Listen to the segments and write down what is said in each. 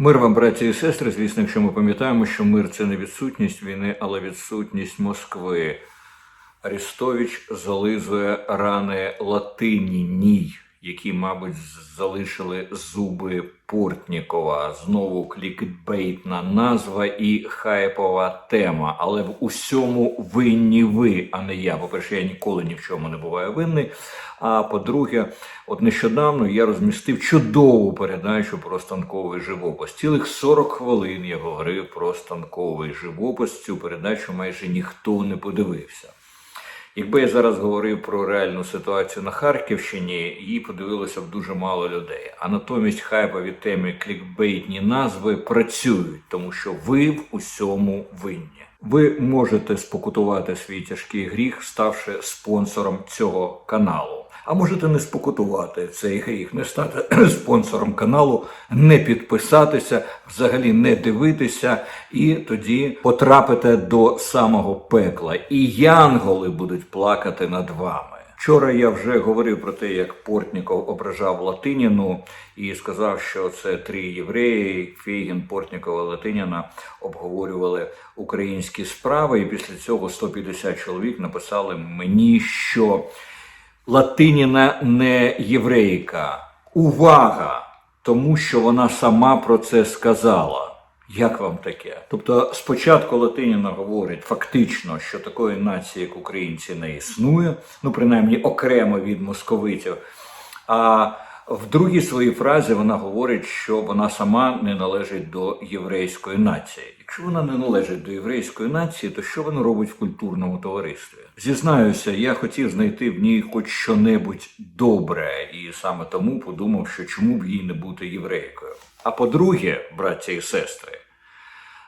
Мир вам, браті і сестри. Звісно, якщо ми пам'ятаємо, що мир це не відсутність війни, але відсутність Москви. Арістович зализує рани Латиніній, які, мабуть, залишили зуби Портнікова. Знову клікбейтна назва і хайпова тема. Але в усьому винні ви, а не я. По-перше, я ніколи ні в чому не буваю винний. А по-друге, от нещодавно я розмістив чудову передачу про станковий живопис. Цілих 40 хвилин я говорив про станковий живопис. Цю передачу майже ніхто не подивився. Якби я зараз говорив про реальну ситуацію на Харківщині, її подивилося б дуже мало людей. А натомість хайпові теми клікбейтні назви працюють, тому що ви в усьому винні. Ви можете спокутувати свій тяжкий гріх, ставши спонсором цього каналу. А можете не спокутувати цей гріх, не стати спонсором каналу, не підписатися, взагалі не дивитися, і тоді потрапите до самого пекла. І янголи будуть плакати над вами. Вчора я вже говорив про те, як Портніков ображав Латиніну і сказав, що це три євреї, Фейгін, Портнікова, Латиніна обговорювали українські справи. І після цього 150 чоловік написали мені, що Латиніна не єврейка. Увага! Тому що вона сама про це сказала. Як вам таке? Тобто, спочатку Латиніна говорить фактично, що такої нації, як українці, не існує, ну принаймні окремо від московитів. А в другій своїй фразі вона говорить, що вона сама не належить до єврейської нації. Якщо вона не належить до єврейської нації, то що вона робить в культурному товаристві? Зізнаюся, я хотів знайти в ній хоч що-небудь добре, і саме тому подумав, що чому б їй не бути єврейкою. А по-друге, браття і сестри,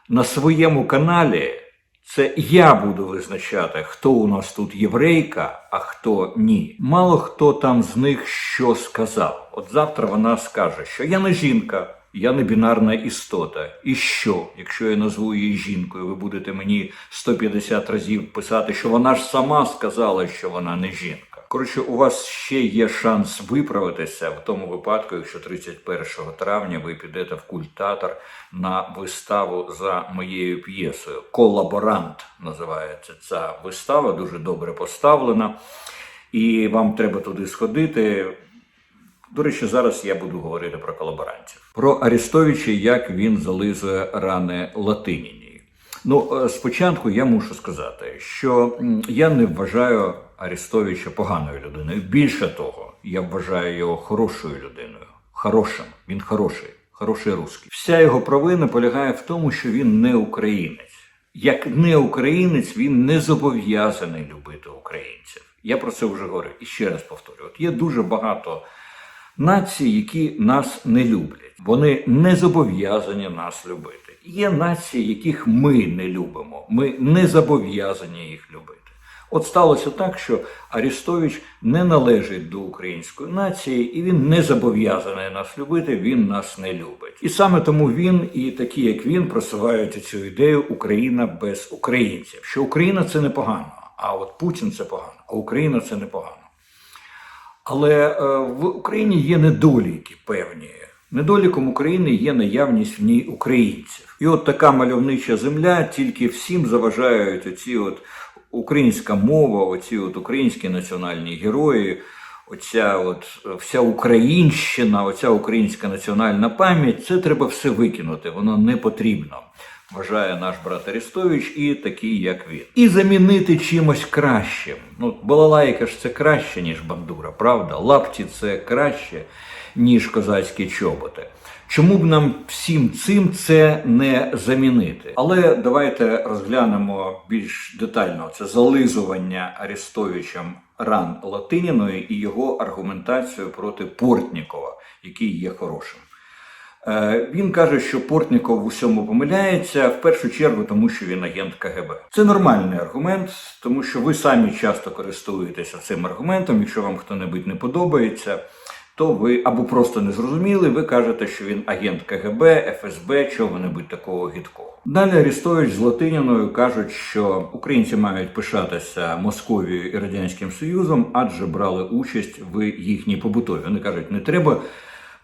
на своєму каналі це я буду визначати, хто у нас тут єврейка, а хто ні. Мало хто там з них що сказав. От завтра вона скаже, що я не жінка, я не бінарна істота. І що, якщо я назву її жінкою, ви будете мені 150 разів писати, що вона ж сама сказала, що вона не жінка. Коротше, у вас ще є шанс виправитися в тому випадку, якщо 31 травня ви підете в культатор на виставу за моєю п'єсою. Колаборант називається ця вистава, дуже добре поставлена. І вам треба туди сходити. До речі, зараз я буду говорити про колаборантів. Про Арестовича, як він зализує рани Латиніні. Ну, е, спочатку я мушу сказати, що я не вважаю Арестовича поганою людиною. Більше того, я вважаю його хорошою людиною. Хорошим. Він хороший, хороший русський. Вся його провина полягає в тому, що він не українець. Як не українець, він не зобов'язаний любити українців. Я про це вже говорив. І ще раз повторюю: от є дуже багато націй, які нас не люблять. Вони не зобов'язані нас любити. Є нації, яких ми не любимо. Ми не зобов'язані їх любити. От сталося так, що Арістович не належить до української нації, і він не зобов'язаний нас любити, він нас не любить. І саме тому він і такі, як він, просувають цю ідею Україна без українців. Що Україна це непогано, а от Путін це погано, а Україна це непогано. Але е, в Україні є недоліки певні. Недоліком України є наявність в ній українців. І от така мальовнича земля, тільки всім заважають оці от українська мова, оці от українські національні герої, оця от вся українщина, оця українська національна пам'ять, це треба все викинути, воно не потрібно. Вважає наш брат Арестович і такий, як він. І замінити чимось кращим. Ну, балалайка ж це краще, ніж бандура, правда? Лапті це краще, ніж козацькі чоботи. Чому б нам всім цим це не замінити? Але давайте розглянемо більш детально це зализування Арестовичем ран Латиніної і його аргументацію проти Портнікова, який є хорошим. Е, Він каже, що Портніков в усьому помиляється в першу чергу, тому що він агент КГБ. Це нормальний аргумент, тому що ви самі часто користуєтеся цим аргументом. Якщо вам хто-небудь не подобається, то ви або просто не зрозуміли, ви кажете, що він агент КГБ, ФСБ, чого-небудь такого гідкого. Далі Арістович з Латиняною кажуть, що українці мають пишатися Московією і Радянським Союзом, адже брали участь в їхній побутові. Вони кажуть, не треба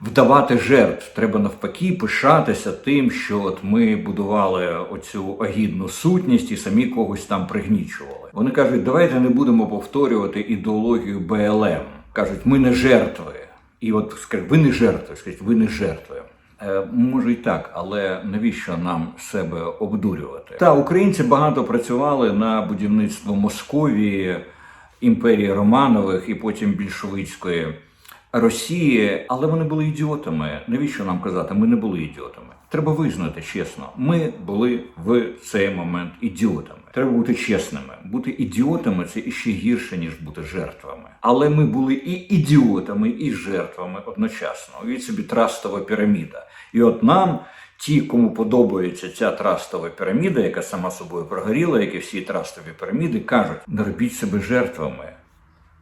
вдавати жертв. Треба навпаки пишатися тим, що от ми будували оцю агідну сутність і самі когось там пригнічували. Вони кажуть, давайте не будемо повторювати ідеологію БЛМ. кажуть, ми не жертви. І от скажуть, ви не жертви, скажіть, ви не жертви. Е, Може і так, але навіщо нам себе обдурювати? Та українці багато працювали на будівництво Московії, імперії Романових і потім більшовицької Росії, але вони були ідіотами. Навіщо нам казати? Ми не були ідіотами. Треба визнати чесно, ми були в цей момент ідіотами. Треба бути чесними. Бути ідіотами це іще гірше ніж бути жертвами. Але ми були і ідіотами, і жертвами одночасно. Уявіть собі трастова піраміда. І от нам, ті, кому подобається ця трастова піраміда, яка сама собою прогоріла, як і всі трастові піраміди, кажуть: не робіть себе жертвами.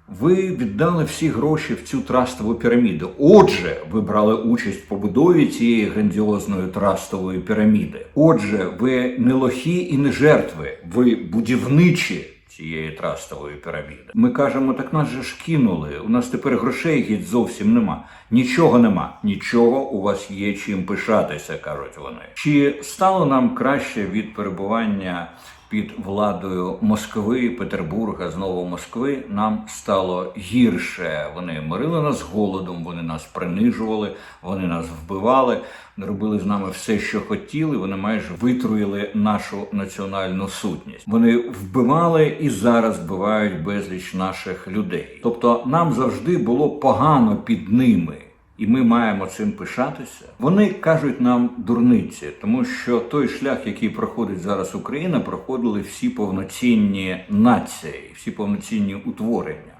Ви віддали всі гроші в цю трастову піраміду. Отже, ви брали участь в побудові цієї грандіозної трастової піраміди. Отже, ви не лохі і не жертви, ви будівничі цієї трастової піраміди. Ми кажемо, так нас же ж кинули. У нас тепер грошей геть зовсім нема. Нічого нема. Нічого у вас є чим пишатися, кажуть вони. Чи стало нам краще від перебування? Під владою Москви, Петербурга, знову Москви, нам стало гірше. Вони морили нас голодом, вони нас принижували, вони нас вбивали, робили з нами все, що хотіли. Вони майже витруїли нашу національну сутність. Вони вбивали і зараз вбивають безліч наших людей. Тобто нам завжди було погано під ними. І ми маємо цим пишатися. Вони кажуть нам дурниці, тому що той шлях, який проходить зараз Україна, проходили всі повноцінні нації, всі повноцінні утворення.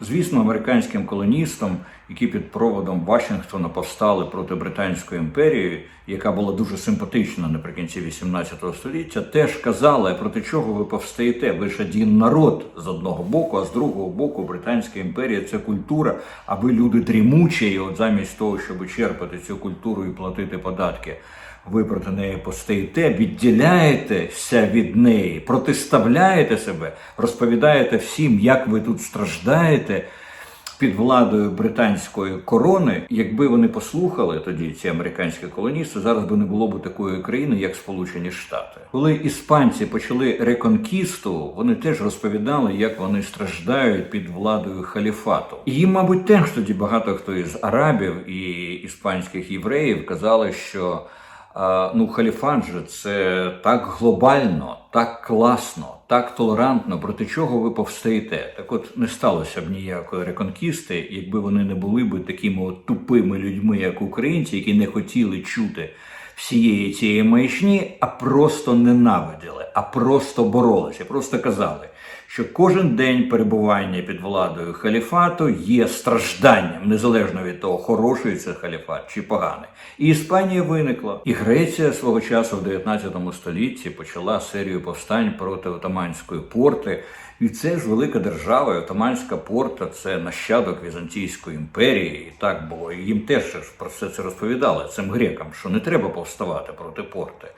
Звісно, американським колоністам, які під проводом Вашингтона повстали проти Британської імперії, яка була дуже симпатична наприкінці 18 століття, теж казали, проти чого ви повстаєте. Ви ж один народ з одного боку, а з другого боку, Британська імперія це культура, а ви люди дрімучі, і от замість того, щоб черпати цю культуру і платити податки. Ви проти неї постоїте, відділяєтеся від неї, протиставляєте себе, розповідаєте всім, як ви тут страждаєте під владою британської корони. Якби вони послухали тоді ці американські колоністи, зараз би не було б такої країни, як Сполучені Штати. Коли іспанці почали реконкісту, вони теж розповідали, як вони страждають під владою халіфату. І їм, мабуть, теж тоді багато хто із арабів і іспанських євреїв казали, що. Ну, халіфат же це так глобально, так класно, так толерантно, проти чого ви повстаєте. Так от не сталося б ніякої реконкісти, якби вони не були б такими от тупими людьми, як українці, які не хотіли чути всієї цієї маячні, а просто ненавиділи, а просто боролися, просто казали. Що кожен день перебування під владою халіфату є стражданням, незалежно від того, хороший це халіфат чи поганий. І Іспанія виникла, і Греція свого часу в 19 столітті почала серію повстань проти отаманської порти. І це ж велика держава, і Отаманська порта це нащадок Візантійської імперії. І так було. І їм теж про все це розповідали цим грекам, що не треба повставати проти порти,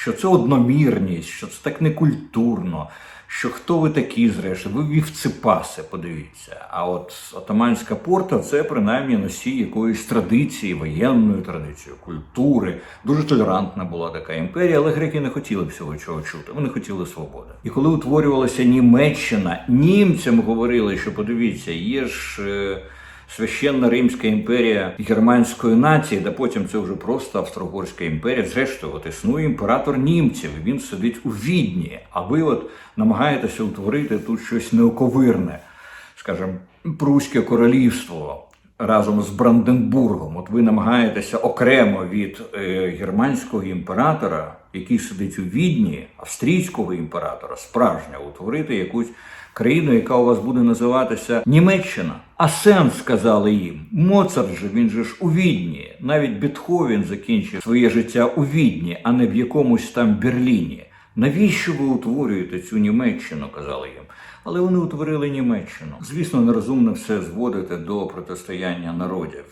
що це одномірність, що це так некультурно. Що хто ви такі, зрештою, ви вівцепаси, подивіться. А от Отаманська порта це принаймні носій якоїсь традиції, воєнної традиції, культури. Дуже толерантна була така імперія, але греки не хотіли всього цього чути. Вони хотіли свободи. І коли утворювалася Німеччина, німцям говорили, що подивіться, є ж. Священна Римська імперія германської нації, да потім це вже просто Австро-Угорська імперія. Зрештою, от існує імператор німців. Він сидить у відні. А ви от намагаєтеся утворити тут щось неоковирне, скажімо, Пруське королівство. Разом з Бранденбургом, от ви намагаєтеся окремо від е, германського імператора, який сидить у відні, австрійського імператора, справжнього, утворити якусь країну, яка у вас буде називатися Німеччина. А сенс сказали їм. Моцарт же він же ж у відні. Навіть Бетховен закінчив своє життя у відні, а не в якомусь там Берліні. Навіщо ви утворюєте цю Німеччину? казали їм. Але вони утворили Німеччину. Звісно, нерозумно все зводити до протистояння народів.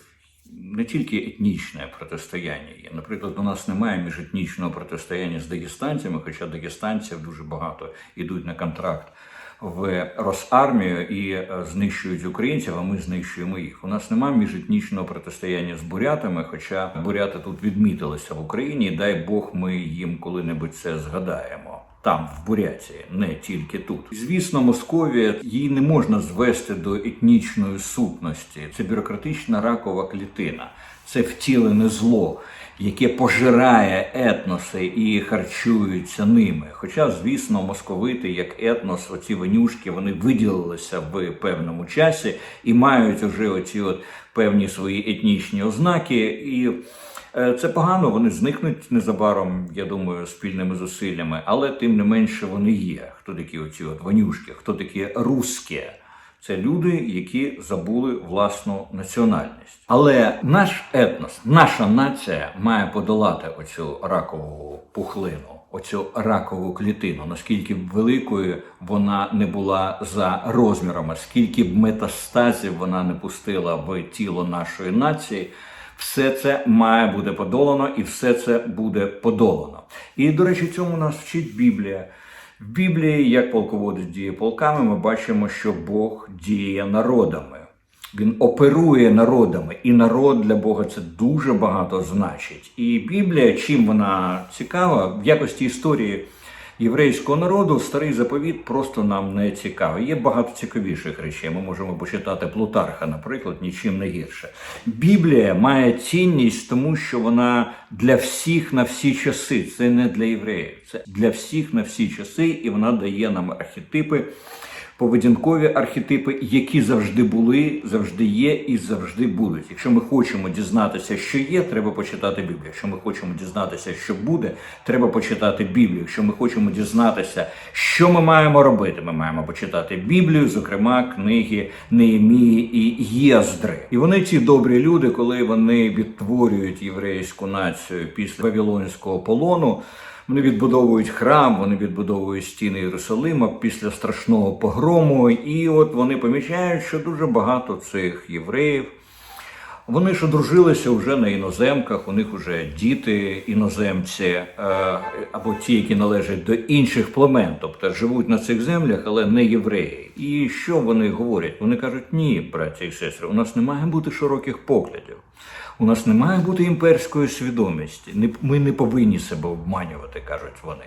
Не тільки етнічне протистояння є. Наприклад, у нас немає міжетнічного протистояння з дагестанцями, хоча дагестанців дуже багато йдуть на контракт в Росармію і е, знищують українців, а ми знищуємо їх. У нас немає міжетнічного протистояння з бурятами, хоча буряти тут відмітилися в Україні. Дай Бог, ми їм коли-небудь це згадаємо. Там, в Буряті, не тільки тут. Звісно, Московія її не можна звести до етнічної сутності. Це бюрократична ракова клітина, це втілене зло, яке пожирає етноси і харчується ними. Хоча, звісно, московити як етнос, оці венюшки, вони виділилися в певному часі і мають уже оці от певні свої етнічні ознаки. І Е, Це погано, вони зникнуть незабаром, я думаю, спільними зусиллями, але тим не менше вони є. Хто такі оці от ванюшки, хто такі русські? Це люди, які забули власну національність. Але наш етнос, наша нація має подолати оцю ракову пухлину, оцю ракову клітину, наскільки б великою вона не була за розмірами, скільки б метастазів вона не пустила в тіло нашої нації. Все це має бути подолано, і все це буде подолано. І, до речі, цьому нас вчить Біблія. В Біблії, як полководець діє полками, ми бачимо, що Бог діє народами. Він оперує народами, і народ для Бога це дуже багато значить. І Біблія, чим вона цікава, в якості історії єврейського народу, старий заповіт просто нам не цікавий. Є багато цікавіших речей. Ми можемо почитати Плутарха, наприклад, нічим не гірше. Біблія має цінність, тому що вона для всіх на всі часи. Це не для євреїв, це для всіх на всі часи, і вона дає нам архетипи поведінкові архетипи, які завжди були, завжди є і завжди будуть. Якщо ми хочемо дізнатися, що є, треба почитати Біблію. Якщо ми хочемо дізнатися, що буде, треба почитати Біблію. Якщо ми хочемо дізнатися, що ми маємо робити, ми маємо почитати Біблію, зокрема книги Неємії і Єздри. І вони ці добрі люди, коли вони відтворюють єврейську націю після Вавилонського полону. Вони відбудовують храм, вони відбудовують стіни Єрусалима після страшного погрому. І от вони помічають, що дуже багато цих євреїв. Вони ж одружилися вже на іноземках, у них вже діти іноземці, е, або ті, які належать до інших племен, тобто живуть на цих землях, але не євреї. І що вони говорять? Вони кажуть, ні, браття і сестри, у нас не має бути широких поглядів. У нас не має бути імперської свідомості. Ми не повинні себе обманювати, кажуть вони.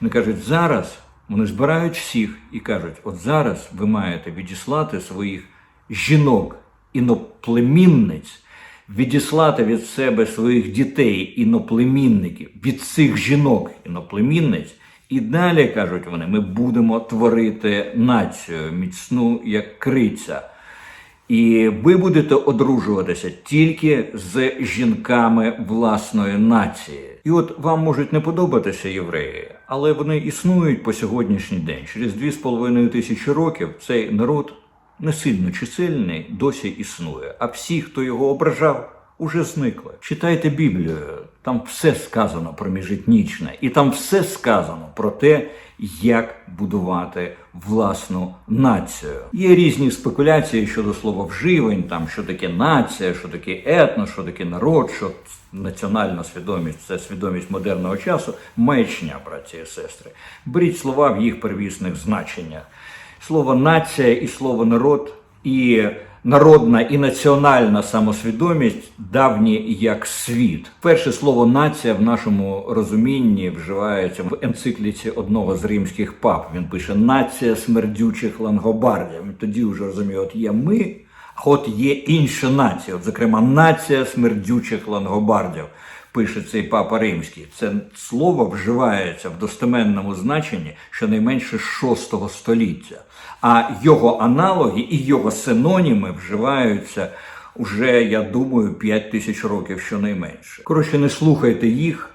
Вони кажуть, зараз вони збирають всіх і кажуть: от зараз ви маєте відіслати своїх жінок іноплемінниць, відіслати від себе своїх дітей іноплемінників, від цих жінок іноплемінниць. І далі кажуть вони: ми будемо творити націю міцну як криця. І ви будете одружуватися тільки з жінками власної нації. І от вам можуть не подобатися євреї, але вони існують по сьогоднішній день. Через дві з половиною тисячі років цей народ не сильно чисельний досі існує. А всі, хто його ображав, уже зникли. Читайте Біблію, там все сказано про міжетнічне, і там все сказано про те, як будувати власну націю. Є різні спекуляції щодо слова вживань, там що таке нація, що таке етно, що таке народ, що національна свідомість це свідомість модерного часу. Маячня, браті і сестри. Беріть слова в їх первісних значеннях. Слово нація і слово народ і народна і національна самосвідомість давні як світ. Перше слово нація в нашому розумінні вживається в енцикліці одного з римських пап. Він пише нація смердючих лангобардів. Тоді вже розуміє, от є ми, а от є інша нація, от, зокрема, нація смердючих лангобардів. Пише цей папа римський. Це слово вживається в достеменному значенні щонайменше 6 століття. А його аналоги і його синоніми вживаються уже, я думаю, 5 тисяч років щонайменше. Коротше, не слухайте їх,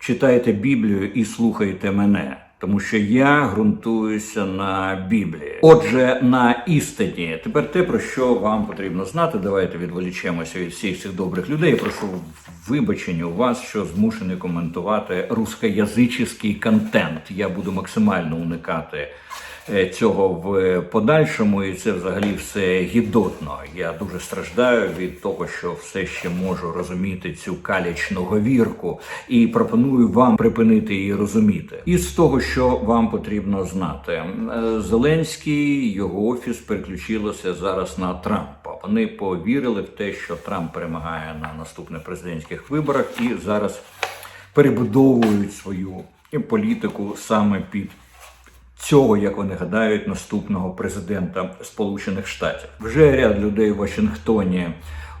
читайте Біблію і слухайте мене. Тому що я ґрунтуюся на Біблії. Отже, на істині. Тепер те, про що вам потрібно знати. Давайте відволічемося від всіх цих добрих людей. Прошу вибачення у вас, що змушений коментувати рускоязичний контент. Я буду максимально уникати цього в подальшому, і це взагалі все гідотно. Я дуже страждаю від того, що все ще можу розуміти цю калічну говірку, і пропоную вам припинити її розуміти. І з того, що вам потрібно знати, Е, Зеленський його офіс переключилося зараз на Трампа. Вони повірили в те, що Трамп перемагає на наступних президентських виборах, і зараз перебудовують свою політику саме під цього, як вони гадають, наступного президента Сполучених Штатів. Вже ряд людей в Вашингтоні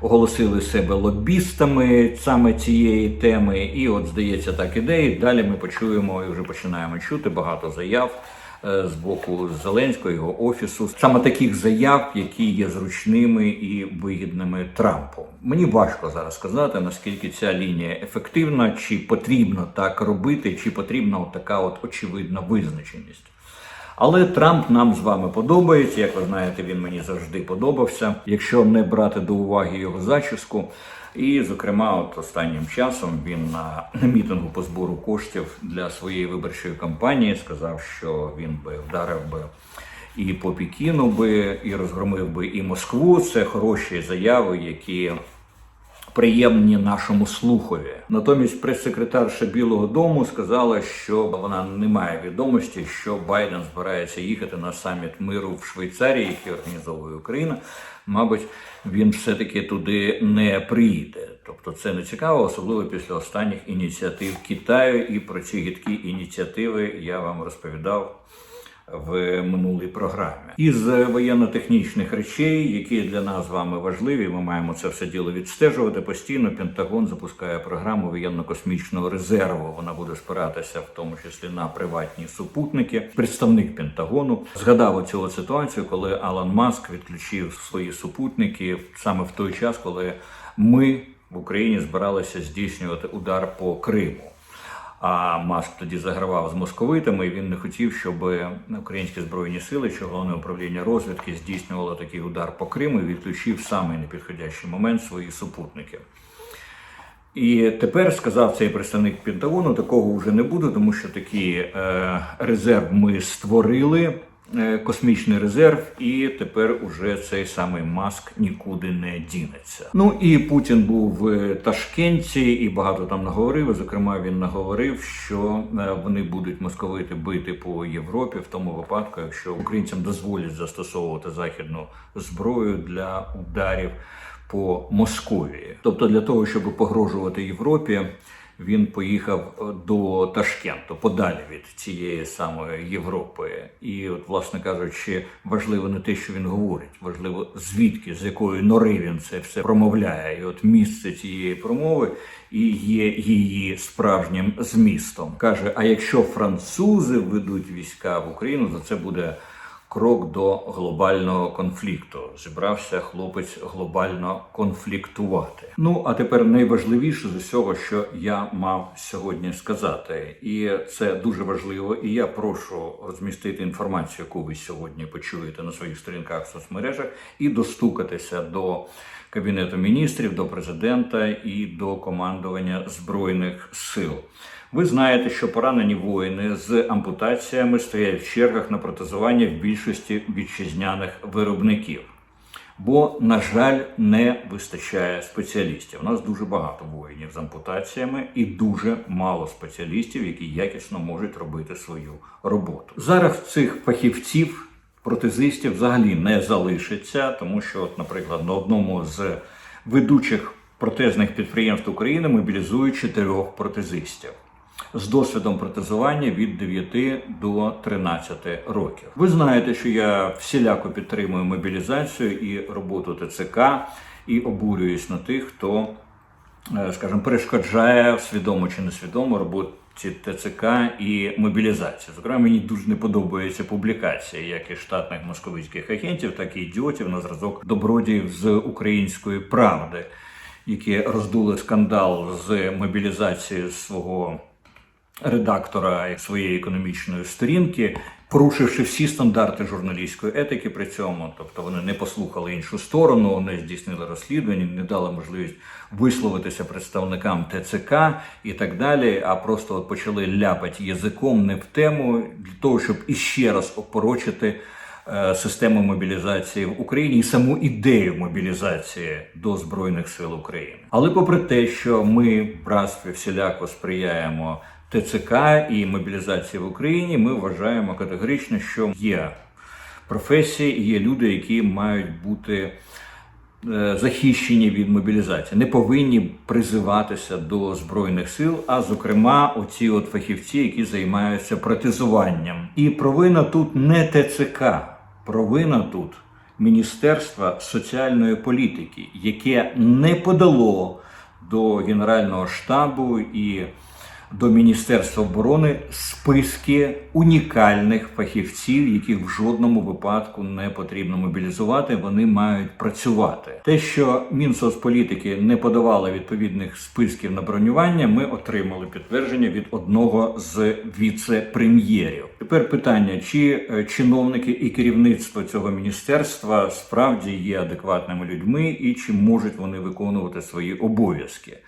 оголосили себе лобістами саме цієї теми, і от здається, так іде. І далі ми почуємо і вже починаємо чути багато заяв. е, З боку Зеленського його офісу саме таких заяв, які є зручними і вигідними Трампу. Мені важко зараз сказати наскільки ця лінія ефективна, чи потрібно так робити, чи потрібна от така от очевидна визначеність. Але Трамп нам з вами подобається. Як ви знаєте, він мені завжди подобався. Якщо не брати до уваги його зачіску. І, зокрема, от останнім часом він на мітингу по збору коштів для своєї виборчої кампанії сказав, що він би вдарив би і по Пекіну би, і розгромив би і Москву. Це хороші заяви, які приємні нашому слухові. Натомість прес-секретарша Білого Дому сказала, що вона не має відомості, що Байден збирається їхати на саміт миру в Швейцарії, який організовує Україна. Мабуть, він все-таки туди не приїде. Тобто це не цікаво, особливо після останніх ініціатив Китаю. І про ці гідкі ініціативи я вам розповідав в минулій програмі. Із воєнно-технічних речей, які для нас з вами важливі, ми маємо це все діло відстежувати. Постійно Пентагон запускає програму воєнно-космічного резерву. Вона буде спиратися в тому числі на приватні супутники. Представник Пентагону згадав оцю ситуацію, коли Алан Маск відключив свої супутники саме в той час, коли ми в Україні збиралися здійснювати удар по Криму. А Маск тоді загравав з московитами. і Він не хотів, щоб українські збройні сили, що головне управління розвідки здійснювало такий удар по Криму і відключив саме непідходящий момент свої супутники. І тепер сказав цей представник Пентагону, такого вже не буде, тому що такий е, резерв ми створили. Е, Космічний резерв, і тепер уже цей самий маск нікуди не дінеться. Ну і Путін був в Ташкенті і багато там наговорив. Зокрема, він наговорив, що е, вони будуть московити бити по Європі в тому випадку, якщо українцям дозволять застосовувати західну зброю для ударів по Московії. Тобто, для того, щоб погрожувати Європі, він поїхав е, до Ташкенту, подалі від цієї самої Європи. І, от, власне кажучи, важливо не те, що він говорить, важливо звідки, з якої нори він це все промовляє. І от місце цієї промови і є її справжнім змістом. каже: а якщо французи ведуть війська в Україну, то це буде крок до глобального конфлікту. Зібрався хлопець глобально конфліктувати. Ну а тепер найважливіше з усього, що я мав сьогодні сказати, і це дуже важливо. І я прошу розмістити інформацію, яку ви сьогодні почуєте на своїх сторінках в соцмережах, і достукатися до. Кабінету міністрів до президента і до командування збройних сил. Ви знаєте, що поранені воїни з ампутаціями стоять в чергах на протезування в більшості вітчизняних виробників. Бо, на жаль, не вистачає спеціалістів. У нас дуже багато воїнів з ампутаціями і дуже мало спеціалістів, які якісно можуть робити свою роботу. Зараз цих фахівців, протезистів взагалі не залишиться, тому що, от, наприклад, на одному з ведучих протезних підприємств України мобілізують чотирьох протезистів з досвідом протезування від 9 до 13 років. Ви знаєте, що я всіляко підтримую мобілізацію і роботу ТЦК, і обурююсь на тих, хто, е, скажімо, перешкоджає свідомо чи несвідомо роботі ТЦК і мобілізації. Зокрема, мені дуже не подобається публікація як і штатних московицьких агентів, так і ідіотів на зразок добродіїв з української правди, які роздули скандал з мобілізації свого редактора своєї економічної сторінки, порушивши всі стандарти журналістської етики при цьому, тобто вони не послухали іншу сторону, не здійснили розслідування, не дали можливість висловитися представникам ТЦК і так далі, а просто от почали ляпати язиком не в тему для того, щоб іще раз опорочити е, систему мобілізації в Україні і саму ідею мобілізації до Збройних сил України. Але попри те, що ми в братстві всіляко сприяємо ТЦК і мобілізації в Україні, ми вважаємо категорично, що є професії, є люди, які мають бути е, захищені від мобілізації, не повинні призиватися до збройних сил, а зокрема, оці от фахівці, які займаються протезуванням. І провина тут не ТЦК, провина тут Міністерства соціальної політики, яке не подало до Генерального штабу і до Міністерства оборони списки унікальних фахівців, яких в жодному випадку не потрібно мобілізувати. Вони мають працювати. Те, що Мінсоцполітики не подавали відповідних списків на бронювання, ми отримали підтвердження від одного з віце-прем'єрів. Тепер питання: чи е, чиновники і керівництво цього міністерства справді є адекватними людьми, і чи можуть вони виконувати свої обов'язки?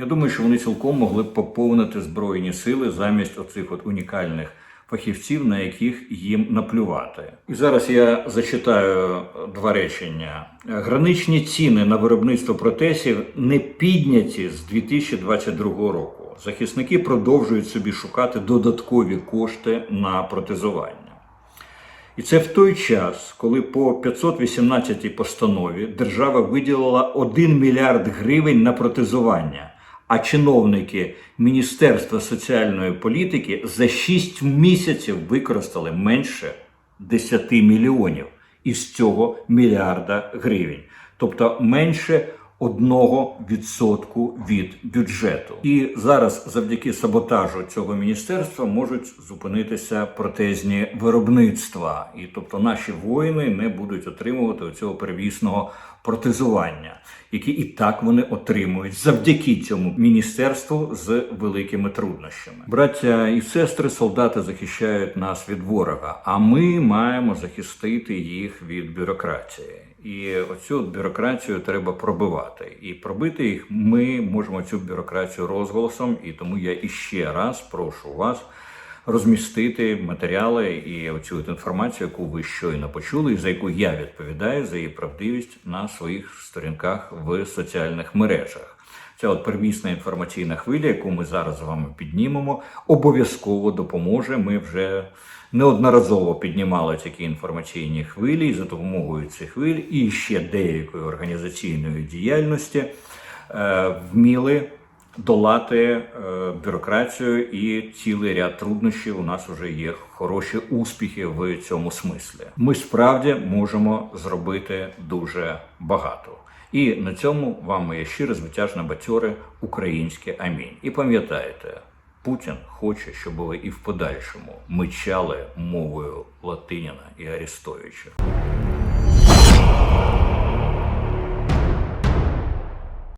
Я думаю, що вони цілком могли б поповнити збройні сили замість оцих от унікальних фахівців, на яких їм наплювати. І зараз я зачитаю два речення. Граничні ціни на виробництво протезів не підняті з 2022 року. Захисники продовжують собі шукати додаткові кошти на протезування. І це в той час, коли по 518 постанові держава виділила 1 мільярд гривень на протезування, а чиновники Міністерства соціальної політики за 6 місяців використали менше 10 мільйонів. Із цього мільярда гривень, тобто менше 1% від бюджету. І зараз, завдяки саботажу цього міністерства, можуть зупинитися протезні виробництва, і тобто наші воїни не будуть отримувати цього первісного протезування, які і так вони отримують завдяки цьому міністерству з великими труднощами. Браття і сестри, солдати захищають нас від ворога, а ми маємо захистити їх від бюрократії. І оцю бюрократію треба пробивати. І пробити їх ми можемо цю бюрократію розголосом. І тому я іще раз прошу вас розмістити матеріали і оцю інформацію, яку ви щойно почули, і за яку я відповідаю за її правдивість на своїх сторінках в соціальних мережах. Ця от первісна інформаційна хвиля, яку ми зараз з вами піднімемо, обов'язково допоможе. Ми вже неодноразово піднімали такі інформаційні хвилі і за допомогою цих хвиль і ще деякої організаційної діяльності е, вміли долати е, бюрократію і цілий ряд труднощів. У нас вже є хороші успіхи в цьому смислі. Ми справді можемо зробити дуже багато. І на цьому вам моє щире звитяжне батьоре українське амінь. І пам'ятайте, Путін хоче, щоб ви і в подальшому мичали мовою Латиніна і Арестовича.